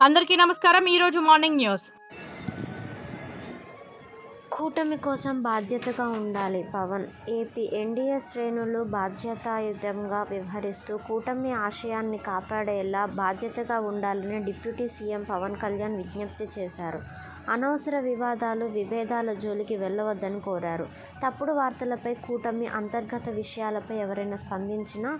అందరికీ నమస్కారం ఈరోజు మార్నింగ్ న్యూస్ కూటమి కోసం బాధ్యతగా ఉండాలి. పవన్ ఏపీ ఎన్డీఏ శ్రేణులు బాధ్యతాయుతంగా వ్యవహరిస్తూ కూటమి ఆశయాన్ని కాపాడేలా బాధ్యతగా ఉండాలని డిప్యూటీ సీఎం పవన్ కళ్యాణ్ విజ్ఞప్తి చేశారు. అనవసర వివాదాలు విభేదాల జోలికి వెళ్ళవద్దని కోరారు. తప్పుడు వార్తలపై కూటమి అంతర్గత విషయాలపై ఎవరైనా స్పందించినా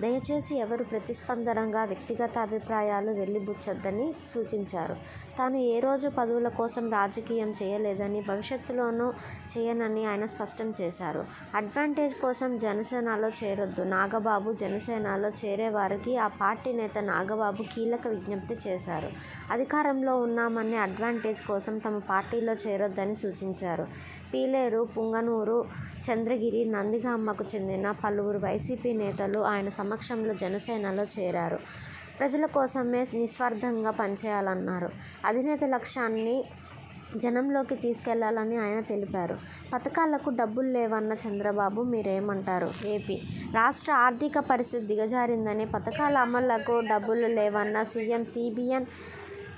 దయచేసి ఎవరు ప్రతిస్పందనగా వ్యక్తిగత అభిప్రాయాలు వెళ్ళిబుచ్చద్దని సూచించారు. తాను ఏ రోజు పదవుల కోసం రాజకీయం చేయలేదని భవిష్యత్తులో భవిష్యత్తులోనూ చేయనని ఆయన స్పష్టం చేశారు. అడ్వాంటేజ్ కోసం జనసేనలో చేరొద్దు. నాగబాబు జనసేనలో చేరే వారికి ఆ పార్టీ నేత నాగబాబు కీలక విజ్ఞప్తి చేశారు. అధికారంలో ఉన్నామనే అడ్వాంటేజ్ కోసం తమ పార్టీలో చేరొద్దని సూచించారు. పీలేరు పుంగనూరు చంద్రగిరి నందిగామకు చెందిన పలువురు వైసీపీ నేతలు ఆయన సమక్షంలో జనసేనలో చేరారు. ప్రజల కోసమే నిస్వార్థంగా పనిచేయాలన్నారు. అధినేత లక్ష్యాన్ని జనంలోకి తీసుకెళ్ళాలని ఆయన తెలిపారు. పథకాలకు డబ్బులు లేవన్న చంద్రబాబు మీరేమంటారు? ఏపీ రాష్ట్ర ఆర్థిక పరిస్థితి దిగజారిందని పథకాల అమలుకు డబ్బులు లేవన్న సీఎం సిబిఎన్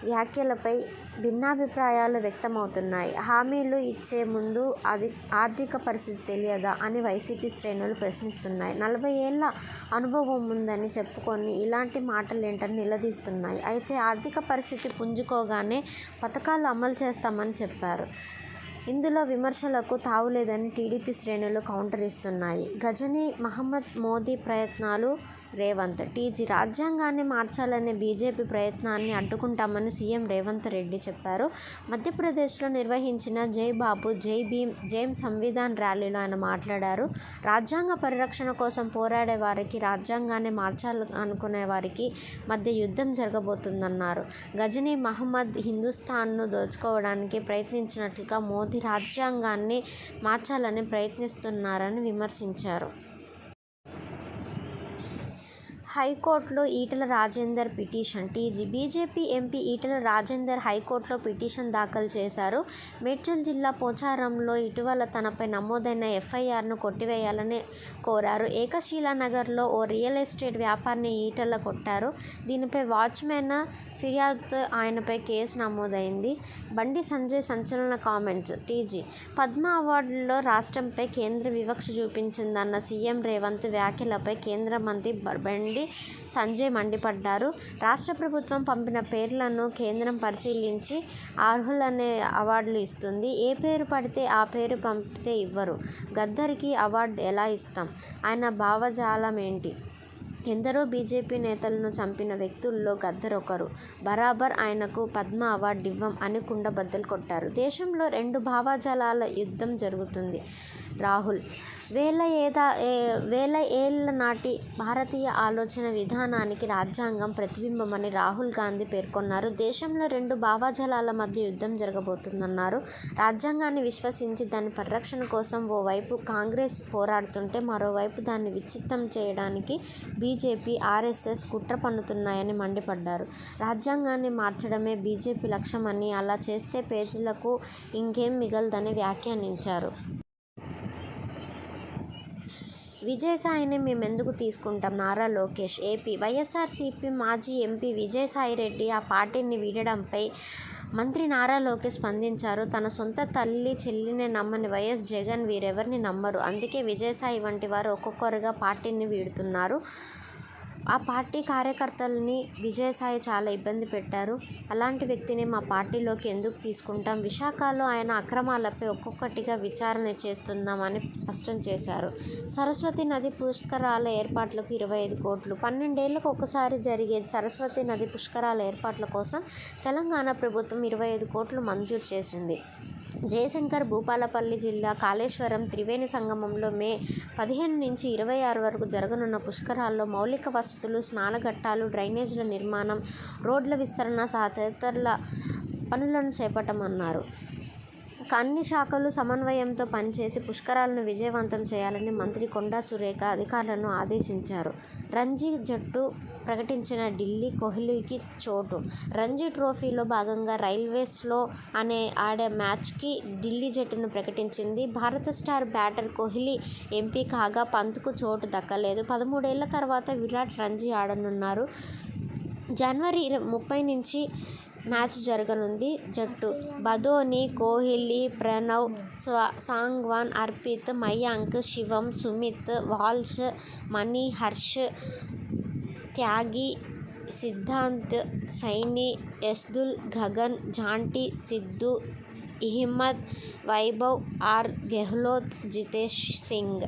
వ్యాఖ్యలపై భిన్నాభిప్రాయాలు వ్యక్తమవుతున్నాయి. హామీలు ఇచ్చే ముందు అది ఆర్థిక పరిస్థితి తెలియదా అని వైసీపీ శ్రేణులు ప్రశ్నిస్తున్నాయి. నలభై ఏళ్ళ అనుభవం ఉందని చెప్పుకొని ఇలాంటి మాటలేంటని నిలదీస్తున్నాయి. అయితే ఆర్థిక పరిస్థితి పుంజుకోగానే పథకాలు అమలు చేస్తామని చెప్పారు. ఇందులో విమర్శలకు తావులేదని టీడీపీ శ్రేణులు కౌంటర్ ఇస్తున్నాయి. గజనీ మహమ్మద్ మోదీ ప్రయత్నాలు రేవంత్. టీజీ రాజ్యాంగాన్ని మార్చాలనే బీజేపీ ప్రయత్నాన్ని అడ్డుకుంటామని సీఎం రేవంత్ రెడ్డి చెప్పారు. మధ్యప్రదేశ్లో నిర్వహించిన జై బాబు జై భీమ్ జైమ్ సంవిధాన్ ర్యాలీలో ఆయన మాట్లాడారు. రాజ్యాంగ పరిరక్షణ కోసం పోరాడే వారికి రాజ్యాంగాన్ని మార్చాలనుకునే వారికి మధ్య యుద్ధం జరగబోతుందన్నారు. గజనీ మహమ్మద్ హిందుస్థాన్ను దోచుకోవడానికి ప్రయత్నించినట్లుగా మోదీ రాజ్యాంగాన్ని మార్చాలని ప్రయత్నిస్తున్నారని విమర్శించారు. హైకోర్టులో Etela Rajender petition. TG BJP MP Etela Rajender హైకోర్టులో పిటిషన్ దాఖలు చేశారు. మేడ్చల్ జిల్లా పోచారంలో ఇటీవల తనపై నమోదైన ఎఫ్ఐఆర్ను కొట్టివేయాలని కోరారు. ఏకశీలా నగర్లో ఓ రియల్ ఎస్టేట్ వ్యాపారిని ఈటల కొట్టారు. దీనిపై వాచ్మెన్ ఫిర్యాదుతో ఆయనపై కేసు నమోదైంది. బండి సంజయ్ సంచలన కామెంట్స్. టీజీ పద్మ అవార్డుల్లో రాష్ట్రంపై కేంద్ర వివక్ష చూపించిందన్న సీఎం రేవంత్ వ్యాఖ్యలపై కేంద్ర మంత్రి బండి సంజయ్ మండిపడ్డారు. రాష్ట్ర ప్రభుత్వం పంపిన పేర్లను కేంద్రం పరిశీలించి అర్హులనే అవార్డులు ఇస్తుంది. ఏ పేరు పడితే ఆ పేరు పంపితే ఇవ్వరు. గద్దరికి అవార్డు ఎలా ఇస్తాం? ఆయన భావజాలం ఏంటి? ఎందరో బీజేపీ నేతలను చంపిన వ్యక్తుల్లో గద్దర్ ఒకరు బరాబర్ ఆయనకు పద్మ అవార్డు ఇవ్వం అని కుండబద్దలు కొట్టారు. దేశంలో రెండు భావజాలాల యుద్ధం జరుగుతుంది. రాహుల్ వేల ఏదా ఏ- వేల ఏళ్ళ నాటి భారతీయ ఆలోచన విధానానికి రాజ్యాంగం ప్రతిబింబమని రాహుల్ గాంధీ పేర్కొన్నారు. దేశంలో రెండు భావజాలాల మధ్య యుద్ధం జరగబోతుందన్నారు. రాజ్యాంగాన్ని విశ్వసించి దాని పరిరక్షణ కోసం ఓవైపు కాంగ్రెస్ పోరాడుతుంటే మరోవైపు దాన్ని విచ్ఛిన్నం చేయడానికి బీజేపీ బీజేపీ ఆర్ఎస్ఎస్ కుట్ర పన్నుతున్నాయని మండిపడ్డారు. రాజ్యాంగాన్ని మార్చడమే బీజేపీ లక్ష్యమని అలా చేస్తే పేదలకు ఇంకేం మిగలదని వ్యాఖ్యానించారు. విజయసాయిని మేము ఎందుకు తీసుకుంటాం? నారా లోకేష్ ఏపీ వైఎస్ఆర్సీపీ మాజీ ఎంపీ విజయసాయిరెడ్డి ఆ పార్టీని వీడడంపై మంత్రి నారా లోకేష్ స్పందించారు తన సొంత తల్లి చెల్లిని నమ్మని వైఎస్ జగన్ వీరెవరిని నమ్మరు. అందుకే విజయసాయి వంటి వారు ఒక్కొక్కరుగా పార్టీని వీడుతున్నారు. ఆ పార్టీ కార్యకర్తలని విజయసాయి చాలా ఇబ్బంది పెట్టారు. అలాంటి వ్యక్తిని మా పార్టీలోకి ఎందుకు తీసుకుంటాం? విశాఖలో ఆయన అక్రమాలపై ఒక్కొక్కటిగా విచారణ చేస్తున్నామని స్పష్టం చేశారు. సరస్వతి నది పుష్కరాల ఏర్పాట్లకు ఇరవై ఐదు కోట్లు. పన్నెండేళ్ళకు ఒకసారి జరిగే సరస్వతి నది పుష్కరాల ఏర్పాట్ల కోసం తెలంగాణ ప్రభుత్వం ఇరవై ఐదు కోట్లు మంజూరు చేసింది. జయశంకర్ భూపాలపల్లి జిల్లా కాళేశ్వరం త్రివేణి సంగమంలో మే పదిహేను నుంచి ఇరవై ఆరు వరకు జరగనున్న పుష్కరాల్లో మౌలిక వసతులు స్నానఘట్టాలు డ్రైనేజీల నిర్మాణం రోడ్ల విస్తరణ సహా తదితరుల పనులను చేపట్టమన్నారు. అన్ని శాఖలు సమన్వయంతో పనిచేసి పుష్కరాలను విజయవంతం చేయాలని మంత్రి కొండా సురేఖ అధికారులను ఆదేశించారు. రంజీ జట్టు ప్రకటించిన ఢిల్లీ కోహ్లీకి చోటు. రంజీ ట్రోఫీలో భాగంగా రైల్వేస్లో అనే ఆడే మ్యాచ్కి ఢిల్లీ జట్టును ప్రకటించింది. భారత స్టార్ బ్యాటర్ కోహ్లీ ఎంపీ కాగా పంత్కు చోటు దక్కలేదు. పదమూడేళ్ళ తర్వాత విరాట్ రంజీ ఆడనున్నారు. జనవరి ఇర ముప్పై నుంచి మ్యాచ్ జరగనుంది. జట్టు బదోని కోహ్లీ ప్రణవ్ స్వా సాంగ్వాన్ అర్పిత్ మయాంక్ శివం సుమిత్ వాల్ష్ మణి హర్ష్ త్యాగి సిద్ధాంత్ సైనీ యస్దుల్ గగన్ జాంటీ సిద్ధు అహ్మద్ వైభవ్ ఆర్ గెహ్లోత్ జితేష్ సింగ్.